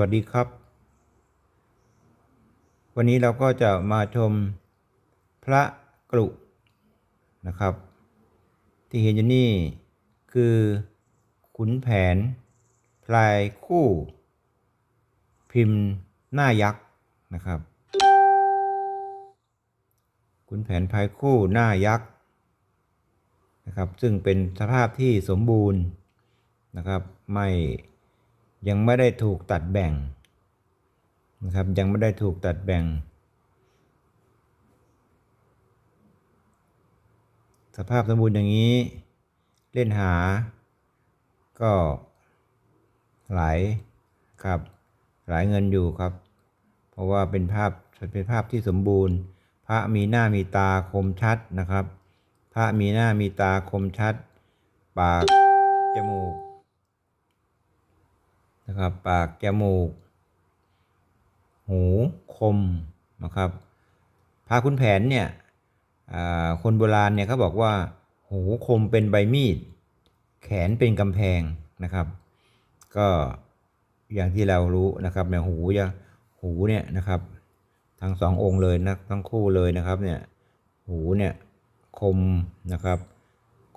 วัสดีครับ วันนี้เราก็จะมาชมพระกรุนะครับ ที่เห็นอยู่นี่คือขุนแผน พลายคู่ พิมพ์หน้ายักษ์นะครับ ขุนแผนพลายคู่หน้ายักษ์นะครับ ซึ่งเป็นสภาพที่สมบูรณ์นะครับ ไม่ ยังไม่ได้ถูกตัดแบ่งนะครับยังไม่ได้ถูกตัดแบ่ง สภาพสมบูรณ์อย่างนี้ เล่นหา ก็หลายครับหลายเงินอยู่ครับ เพราะว่าเป็นภาพเป็นภาพที่สมบูรณ์ พระมีหน้ามีตาคมชัดนะครับ พระมีหน้ามีตาคมชัด ปาก นะครับ ปากจมูก หูคมนะครับพระคุณแผนเนี่ยคนโบราณเนี่ยเขาบอกว่า หูคมเป็นใบมีด แขนเป็นกำแพงนะครับ ก็อย่างที่เรารู้นะครับเนี่ยหูจะหูเนี่ยนะครับ ทั้งสององค์เลยนะทั้งคู่เลยนะครับเนี่ยหูเนี่ยคมนะครับ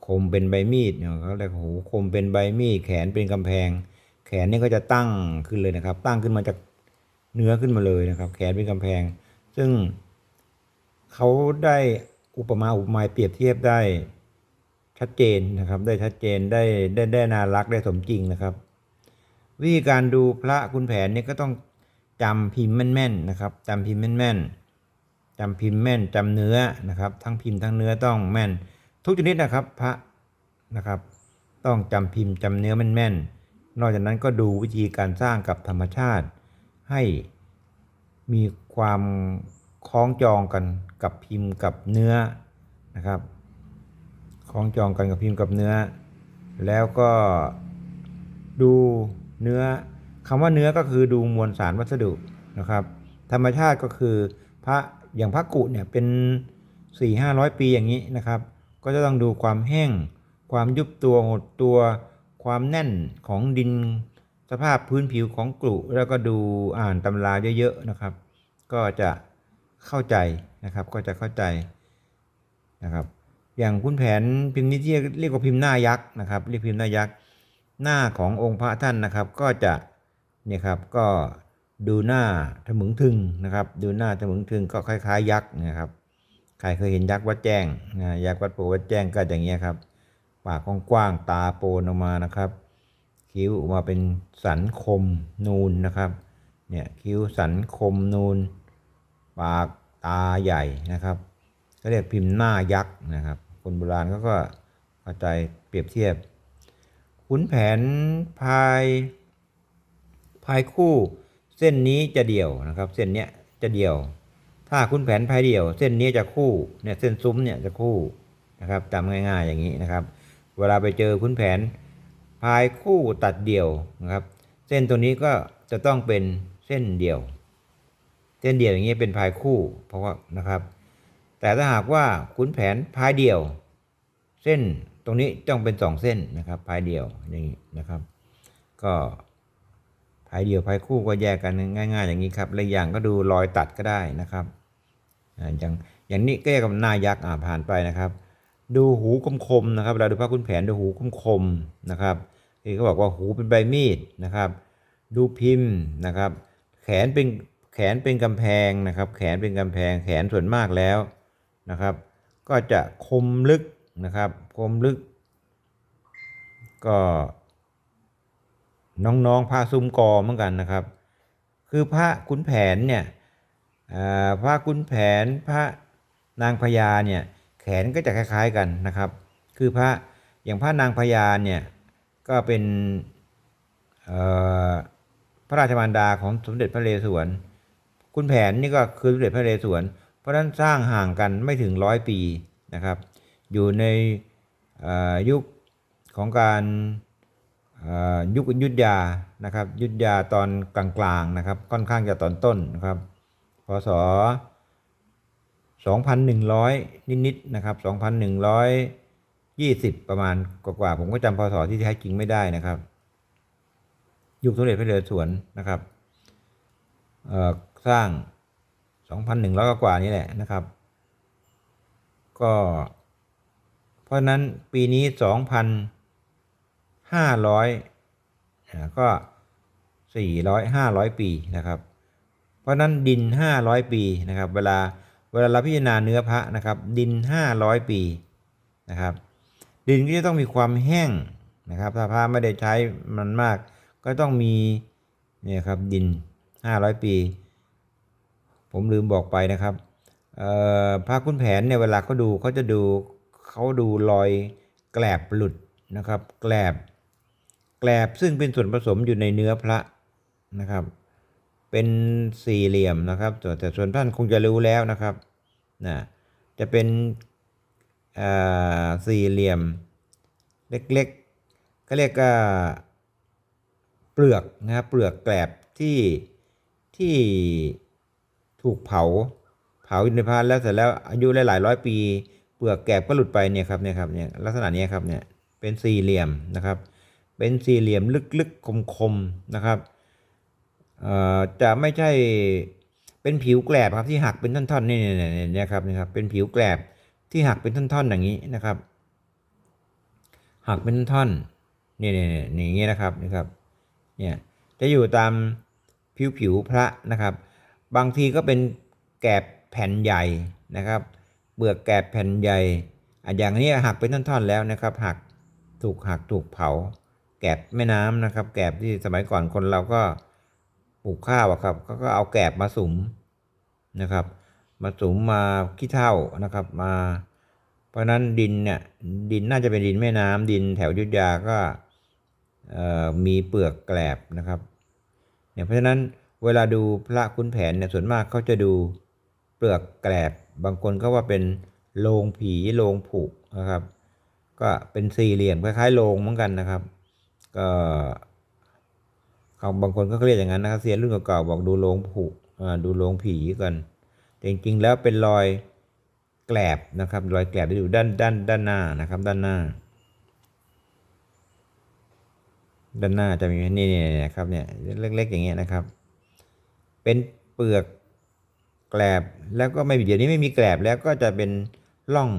คมเป็นใบมีดเนี่ยเขาเรียกหูคมเป็นใบมีด แขนเป็นกำแพง แขนนี่ก็จะตั้งขึ้นเลยนะครับ ตั้งขึ้นมาจากเนื้อขึ้นมาเลยนะครับ แขนเป็นกำแพง ซึ่งเขาได้อุปมาอุปไมยเปรียบเทียบได้ชัดเจนนะครับ ได้ชัดเจนได้ได้ได้น่ารักได้สมจริงนะครับ วิธีการดูพระคุณแผนเนี่ยก็ต้องจำพิมพ์แม่นๆนะครับจำพิมพ์แม่นๆจำพิมพ์แม่นจำเนื้อนะครับ ทั้งพิมพ์ทั้งเนื้อต้องแม่น ทุกชนิดนะครับพระนะครับ ต้องจำพิมพ์จำเนื้อแม่นๆ นอกจากนั้นก็ดูวิธีการสร้างกับธรรมชาติ ให้มีความคล้องจองกันกับพิมพ์กับเนื้อนะครับคล้องจองกันกับพิมพ์กับเนื้อ แล้วก็ดูเนื้อคำว่าเนื้อก็คือดูมวลสารวัสดุนะครับ ธรรมชาติก็คือพระอย่างพระกุเนี่ยเป็น 4 5 0 0 ปีอย่างนี้นะครับ ก็จะต้องดูความแห้ง ความยุบตัวหดตัว ความแน่นของดินสภาพพื้นผิวของกรุแล้วก็ดูอ่านตำราเยอะๆนะครับ ก็จะเข้าใจนะครับก็จะเข้าใจนะครับ อย่างคุณแผนพิมพ์นี้ที่เรียกว่าพิมพ์หน้ายักษ์นะครับเรียกพิมพ์หน้ายักษ์หน้าขององค์พระท่านนะครับ ก็จะเนี่ยครับก็ดูหน้าถมึงทึงนะครับ ดูหน้าถมึงทึงก็คล้ายๆ ยักษ์นะครับใครเคยเห็นยักษ์วัดแจ้งนะยักษ์วัดโพวัดแจ้งก็อย่างเงี้ยครับ ปากกว้างๆตาโปนออกมานะครับ คิ้วออกมาเป็นสันคมนูนนะครับเนี่ยคิ้วสันคมนูน ปากตาใหญ่นะครับก็เรียกพิมพ์หน้ายักษ์นะครับ คนโบราณเขาก็เข้าใจเปรียบเทียบขุนแผนพายพายคู่ เส้นนี้จะเดี่ยวนะครับ เส้นเนี้ยจะเดี่ยว ถ้าขุนแผนพายเดี่ยว เส้นนี้จะคู่เนี่ยเส้นซุ้มเนี่ยจะคู่นะครับจำง่ายๆอย่างนี้นะครับ เวลาไปเจอขุนแผนพายคู่ตัดเดี่ยวนะครับ เส้นตัวนี้ก็จะต้องเป็นเส้นเดี่ยว เส้นเดี่ยวอย่างนี้เป็นพายคู่เพราะว่านะครับ แต่ถ้าหากว่าขุนแผนพายเดี่ยว เส้นตรงนี้ต้องเป็นสองเส้นนะครับพายเดี่ยวอย่างนี้นะครับ ก็พายเดี่ยวพายคู่ก็แยกกันง่าย ๆ อย่างนี้ครับและอย่างก็ดูรอยตัดก็ได้นะครับอย่างอย่างนี้ก็เรียกว่าหน้ายักษ์อ่าผ่านไปนะครับ ดูหูคมๆนะครับเวลาดูพระคุณแผนดูหูคมๆนะครับที่เขาบอกว่าหูเป็นใบมีดนะครับ ดูพิมพ์นะครับ แขนเป็นแขนเป็นกำแพงนะครับ แขนเป็นกำแพงแขนส่วนมากแล้วนะครับ ก็จะคมลึกนะครับคมลึก ก็น้องๆพระซุ้มกอเหมือนกันนะครับ คือพระขุนแผนเนี่ยอ่าพระขุนแผนพระนางพญาเนี่ย นก็จะคล้ายๆกันนะครับ คือพระอย่างพระนางพญาเนี่ยก็เป็นพระราชมารดาของสมเด็จพระเรศวรขุนแผนนี่ก็คือสมเด็จพระเรศวรเพราะฉะนั้นสร้างห่างกันไม่ถึงร้อยปีนะครับ อยู่ในยุคของการยุคยุทธยานะครับ ยุทธยาตอนกลางๆนะครับ ค่อนข้างจะตอนต้นนะครับพศ 2,100 นิดๆนะครับ2,120 ประมาณกว่าๆผมก็จำพศที่แท้จริงไม่ได้นะครับยุคสมเด็จพระนเรศวรนะครับเอ่อสร้าง 2,100 กว่านี่แหละนะครับ ก็ เพราะนั้นปีนี้ 2,500อ่าก็ 400 500 ปีนะครับ เพราะฉะนั้นดิน 500 ปีนะครับ เวลา เวลาเราพิจารณาเนื้อพระนะครับ ดิน 500 ปีนะครับ ดินก็จะต้องมีความแห้งนะครับ ถ้าพระไม่ได้ใช้มันมาก ก็ต้องมีเนี่ยครับดิน 500 ปี ผมลืมบอกไปนะครับพระคุณแผนเนี่ยเวลาเขาดูเขาจะดูเขาดูรอยแกลบหลุดนะครับ แกลบแกลบซึ่งเป็นส่วนผสมอยู่ในเนื้อพระนะครับ เป็นสี่เหลี่ยมนะครับแต่ส่วนท่านคงจะรู้แล้วนะครับนะจะเป็นอ่าสี่เหลี่ยมเล็กๆก็เรียกว่าเปลือกนะครับเปลือกแกลบที่ที่ถูกเผาเผาอยู่ในพานแล้วเสร็จแล้วอายุหลายร้อยปี เปลือกแกลบก็หลุดไปเนี่ยครับเนี่ยครับเนี่ยลักษณะนี้ครับเนี่ยเป็นสี่เหลี่ยมนะครับ เป็นสี่เหลี่ยมลึกๆคมๆนะครับ จะไม่ใช่เป็นผิวแกลบครับที่หักเป็นท่อนๆนี่เนี่ยครับนี่ครับเป็นผิวแกลบที่หักเป็นท่อนๆอย่างนี้นะครับ หักเป็นท่อนเนี่ยเนี่นี่อย่างเงี้ยนะครับนะครับเนี่ยจะอยู่ตามผิวผิวพระนะครับ บางทีก็เป็นแกบแผ่นใหญ่นะครับเปลือกแกบแผ่นใหญ่อะอย่างนี้หักเป็นท่อนๆแล้วนะครับ หักถูกหักถูกเผา แกบแม่น้ำนะครับ แกบที่สมัยก่อนคนเราก็ ปลูกข้าวอะครับเขาก็เอาแกบมาสุมนะครับ มาสุมมาขี้เถ้านะครับ มา เพราะนั้นดินเนี่ยดินน่าจะเป็นดินแม่น้ำดินแถวยุทธยาก็มีเปลือกแกลบนะครับเนี่ยเพราะฉะนั้นเวลาดูพระคุณแผนเนี่ยส่วนมากเขาจะดูเปลือกแกลบบางคนก็ว่าเป็นโลงผีโลงผุนะครับ ก็เป็นสี่เหลี่ยมคล้ายๆโลงเหมือนกันนะครับ ก็ เขาบางคนก็เรียกอย่างนั้นนะครับเซียนรุ่นเก่าๆบอกดูโลงผุอ่าดูโลงผีกันแต่จริงๆแล้วเป็นรอยแกลบนะครับ รอยแกลบที่อยู่ด้านด้านด้านหน้านะครับ ด้านหน้า ด้านหน้าจะมีนี่นี่นะครับเนี่ยเล็กๆอย่างเงี้ยนะครับ เป็นเปลือกแกลบแล้วก็ไม่เดี๋ยวนี้ไม่มีแกลบแล้วก็จะเป็นร่อง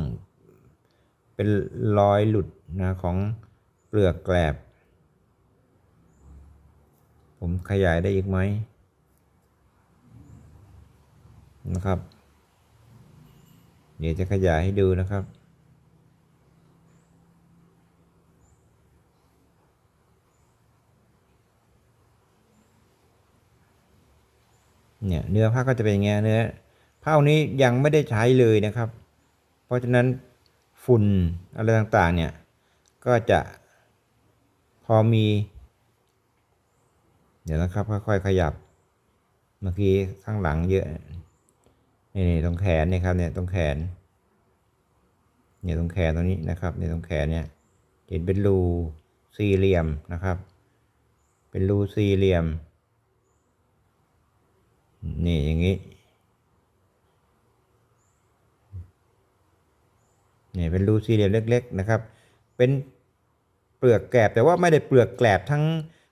เป็นรอยหลุดนะของเปลือกแกลบ ผมขยายได้อีกไหมนะครับ เดี๋ยวจะขยายให้ดูนะครับ เนี่ยเนื้อผ้าก็จะเป็นอย่างเงี้ยเนื้อผ้านี้ยังไม่ได้ใช้เลยนะครับ เพราะฉะนั้นฝุ่นอะไรต่างๆเนี่ยก็จะพอมี เดี๋ยวนะครับค่อยๆขยับ เมื่อกี้ข้างหลังเยอะนี่ตรงแขนนี่ครับเนี่ยตรงแขนเนี่ยตรงแขนตรงนี้นะครับเนี่ยตรงแขนเนี่ยเห็นเป็นรูสี่เหลี่ยมนะครับ เป็นรูสี่เหลี่ยม นี่อย่างนี้นี่เป็นรูสี่เหลี่ยมเล็ก ๆ นะครับ เป็นเปลือกแกลบแต่ว่าไม่ได้เปลือกแกลบทั้ง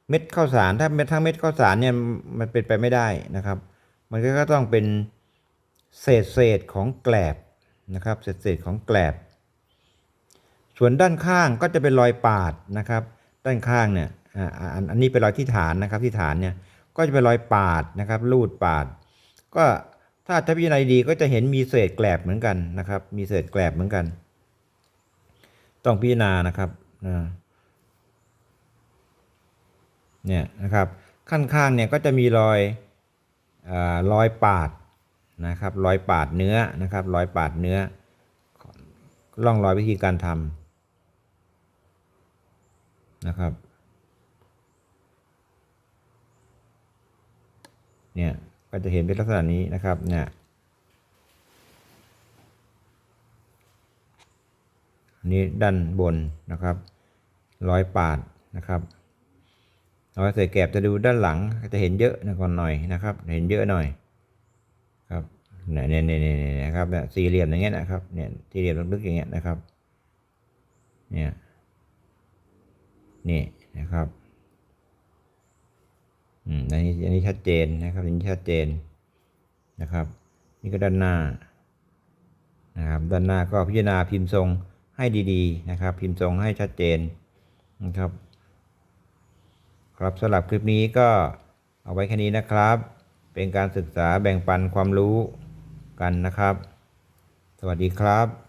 เม็ดข้าวสารถ้าเม็ดทั้งเม็ดข้าวสารเนี่ยมันเป็นไปไม่ได้นะครับ มันก็ต้องเป็นเศษเศษของแกลบนะครับเศษเศษของแกลบ ส่วนด้านข้างก็จะเป็นรอยปาดนะครับ ด้านข้างเนี่ยอันอันนี้เป็นรอยที่ฐานนะครับที่ฐานเนี่ยก็จะเป็นรอยปาดนะครับรูดปาด ก็ถ้าถ้าพิจารณาดีก็จะเห็นมีเศษแกลบเหมือนกันนะครับ มีเศษแกลบเหมือนกัน ต้องพิจารณานะครับอ่า เนี่ยนะครับข้างๆเนี่ยก็จะมีรอยอรอยปาดนะครับรอยปาดเนื้อนะครับรอยปาดเนื้อร่องรอยวิธีการทำนะครับเนี่ยก็จะเห็นเป็นลักษณะนี้นะครับเนี่ยอันนี้ด้านบนนะครับ รอยปาดนะครับ รอยเศษแกบจะดูด้านหลังจะเห็นเยอะนะก่อนหน่อยนะครับ เห็นเยอะหน่อยครับเนี่ยเนี่ยเนี่ยเนี่ยเนี่ยนะครับเนี่ยสี่เหลี่ยมอย่างเงี้ยนะครับเนี่ยสี่เหลี่ยมลึกๆอย่างเงี้ยนะครับ เนี่ยนี่นะครับอืมอันนี้อันนี้ชัดเจนนะครับอันนี้ชัดเจนนะครับ นี่ก็ด้านหน้านะครับด้านหน้าก็พิจารณาพิมพ์ทรงให้ดีๆนะครับ พิมพ์ทรงให้ชัดเจนนะครับ ครับสำหรับคลิปนี้ก็เอาไว้แค่นี้นะครับ เป็นการศึกษาแบ่งปันความรู้กันนะครับ สวัสดีครับ